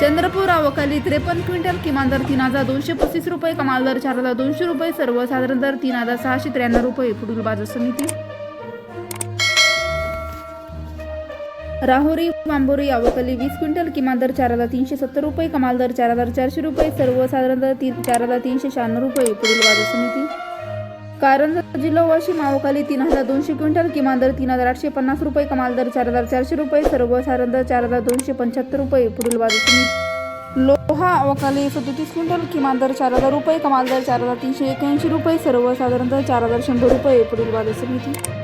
चंद्रपूर अवकाली त्रेपन्न क्विंटल किमान दर तीन हजार दोनशे पस्तीस रुपये कमाल दर चार हजार दोनशे रुपये सर्वसाधारण दर तीन हजार सहाशे त्र्याण्णव रुपये पुढील बाजार समिती. राहुरी बांबोरी अवकाली वीस क्विंटल किमान दर चार हजार तीनशे सत्तर रुपये कमाल दर चार हजार चारशे रुपये सर्वसाधारण दर तीन चार हजार तीनशे शहाण्णव रुपये पुढील बाजार समिती. कारंजा जिल्हा वाशिम अवकाली तीन हजार दोनशे क्विंटल किमान दर तीन हजार आठशे पन्नास रुपये कमाल दर चार हजार चारशे रुपये सर्वसाधारण दर चार हजार दोनशे पंच्याहत्तर रुपये पुढील बाजार लोहा अवकाली सदोतीस क्विंटल किमान दर चार हजार रुपये कमाल दर चार हजार तीनशे एक्याऐंशी रुपये सर्वसाधारण दर चार हजार शंभर रुपये पुढील बाजार समिती.